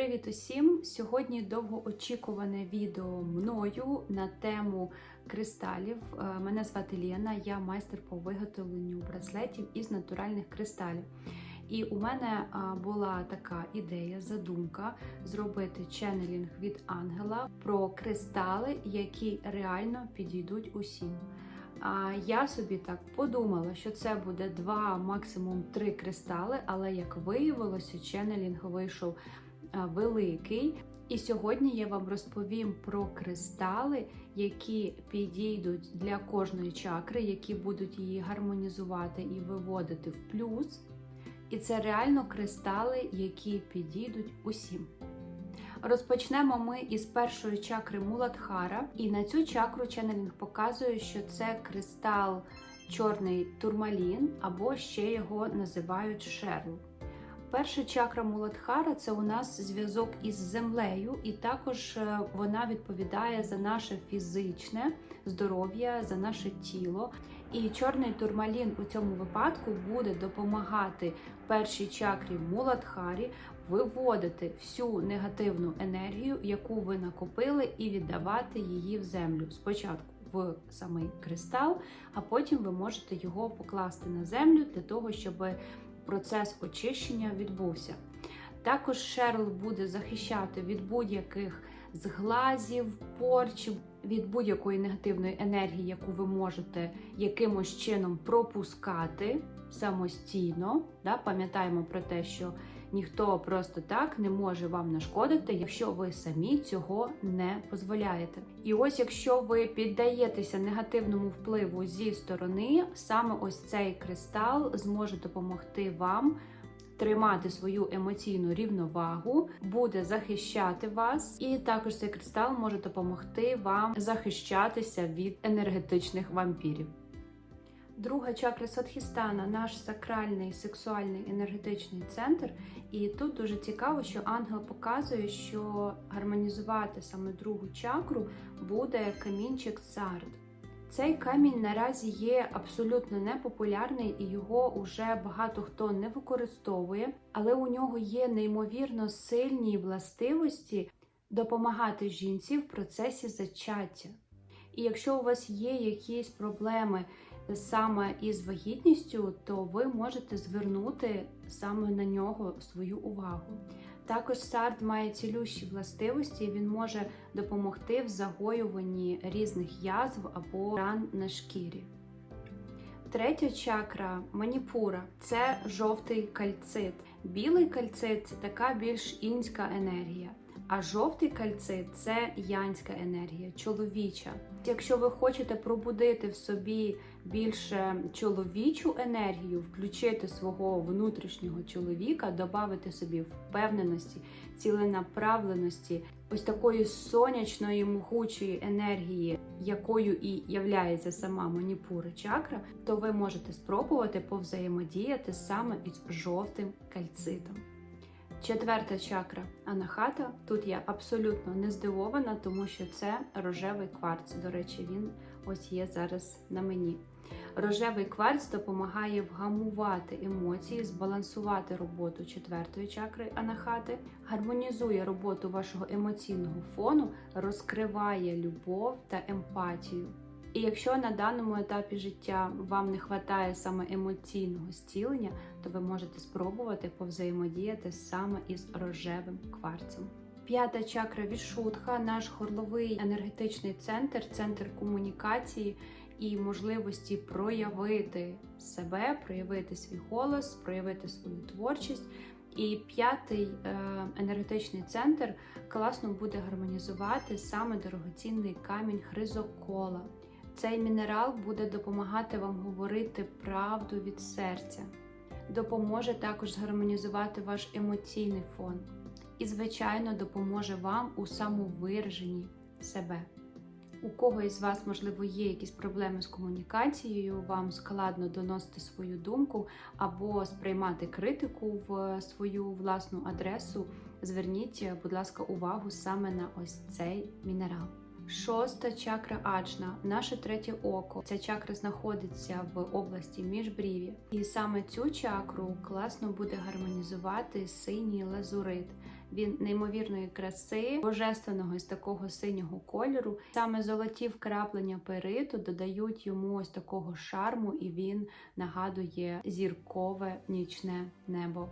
Привіт усім! Сьогодні довгоочікуване відео мною на тему кристалів. Е, Мене звати Лєна, я майстер по виготовленню браслетів із натуральних кристалів. І у мене була така ідея, задумка зробити ченнелінг від ангела про кристали, які реально підійдуть усім. А я собі так подумала, що це буде два, максимум три кристали, але як виявилося, ченнелінг вийшов великий. І сьогодні я вам розповім про кристали, які підійдуть для кожної чакри, які будуть її гармонізувати і виводити в плюс. І це реально кристали, які підійдуть усім. Розпочнемо ми із першої чакри Муладхара. І на цю чакру ченнелінг показує, що це кристал чорний турмалін, або ще його називають шерл. Перша чакра Муладхара це у нас зв'язок із землею, і також е, вона відповідає за наше фізичне здоров'я, за наше тіло. І чорний турмалін у цьому випадку буде допомагати першій чакрі Муладхарі виводити всю негативну енергію, яку ви накопили, і віддавати її в землю. Спочатку в самий кристал, а потім ви можете його покласти на землю для того, щоб процес очищення відбувся. Також шерл буде захищати від будь-яких зглазів, порчів, від будь-якої негативної енергії, яку ви можете якимось чином пропускати самостійно. Да? Пам'ятаємо про те, що ніхто просто так не може вам нашкодити, якщо ви самі цього не дозволяєте. І ось якщо ви піддаєтеся негативному впливу зі сторони, саме ось цей кристал зможе допомогти вам. Тримати свою емоційну рівновагу, буде захищати вас, і також цей кристал може допомогти вам захищатися від енергетичних вампірів. Друга чакра Садхістана наш сакральний сексуальний енергетичний центр. І тут дуже цікаво, що ангел показує, що гармонізувати саме другу чакру буде камінчик сард. Цей камінь наразі є абсолютно непопулярний і його уже багато хто не використовує, але у нього є неймовірно сильні властивості допомагати жінці в процесі зачаття. І якщо у вас є якісь проблеми саме із вагітністю, то ви можете звернути саме на нього свою увагу. Також сард має цілющі властивості, він може допомогти в загоюванні різних язв або ран на шкірі. Третя чакра маніпура це жовтий кальцит. Білий кальцит це така більш інська енергія. А жовтий кальцит це янська енергія, чоловіча. Якщо ви хочете пробудити в собі більше чоловічу енергію, включити свого внутрішнього чоловіка, додати собі впевненості, ціленаправленості, ось такої сонячної могучої енергії, якою і являється сама маніпура чакра, то ви можете спробувати повзаємодіяти саме із жовтим кальцитом. Четверта чакра анахата. Тут я абсолютно не здивована, тому що це рожевий кварц. До речі, він ось є зараз на мені. Рожевий кварц допомагає вгамувати емоції, збалансувати роботу четвертої чакри анахати, гармонізує роботу вашого емоційного фону, розкриває любов та емпатію. І якщо на даному етапі життя вам не вистачає саме емоційного зцілення, то ви можете спробувати повзаємодіяти саме із рожевим кварцем. П'ята чакра Вішутха, наш горловий енергетичний центр, центр комунікації і можливості проявити себе, проявити свій голос, проявити свою творчість. І п'ятий е, енергетичний центр класно буде гармонізувати саме дорогоцінний камінь хризокола. Цей мінерал буде допомагати вам говорити правду від серця, допоможе також згармонізувати ваш емоційний фон і, звичайно, допоможе вам у самовираженні себе. У кого із вас, можливо, є якісь проблеми з комунікацією, вам складно доносити свою думку або сприймати критику в свою власну адресу, зверніть, будь ласка, увагу саме на ось цей мінерал. Шоста чакра аджна, наше третє око. Ця чакра знаходиться в області міжбрів'я. І саме цю чакру класно буде гармонізувати синій лазурит. Він неймовірної краси, божественного із такого синього кольору. Саме золоті вкраплення периту додають йому ось такого шарму, і він нагадує зіркове нічне небо.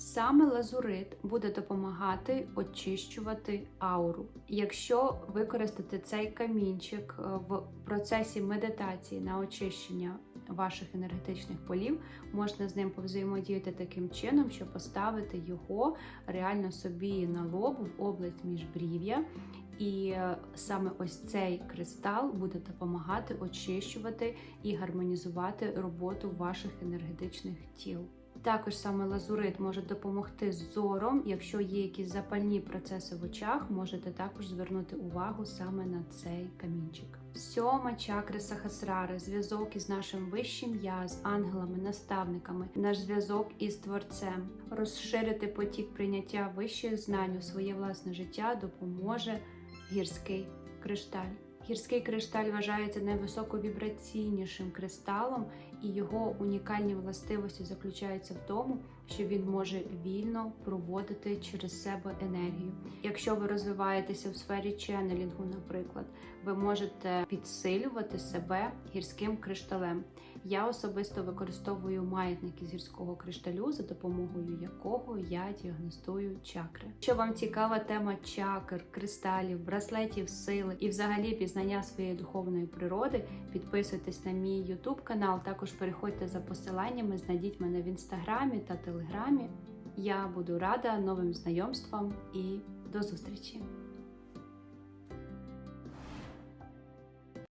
Саме лазурит буде допомагати очищувати ауру. Якщо використати цей камінчик е, в процесі медитації на очищення ваших енергетичних полів, можна з ним повзаємодіяти таким чином, щоб поставити його реально собі на лоб в область міжбрів'я. І е, саме ось цей кристал буде допомагати очищувати і гармонізувати роботу ваших енергетичних тіл. Також саме лазурит може допомогти з зором. Якщо є якісь запальні процеси в очах, можете також звернути увагу саме на цей камінчик. Сьома чакра Сахасрари, зв'язок із нашим вищим я, з ангелами, наставниками, наш зв'язок із творцем. Розширити потік прийняття вищих знань у своє власне життя допоможе гірський кришталь. Гірський кришталь вважається найвисоковібраційнішим кристалом, і його унікальні властивості заключаються в тому, що він може вільно проводити через себе енергію. Якщо ви розвиваєтеся в сфері ченнелінгу, наприклад, ви можете підсилювати себе гірським кришталем. Я особисто використовую маятник із гірського кришталю, за допомогою якого я діагностую чакри. Якщо вам цікава тема чакр, кристалів, браслетів, сили і взагалі пізнання своєї духовної природи, підписуйтесь на мій YouTube канал. Також переходьте за посиланнями, знайдіть мене в інстаграмі та телеграмі. Я буду рада новим знайомствам і до зустрічі!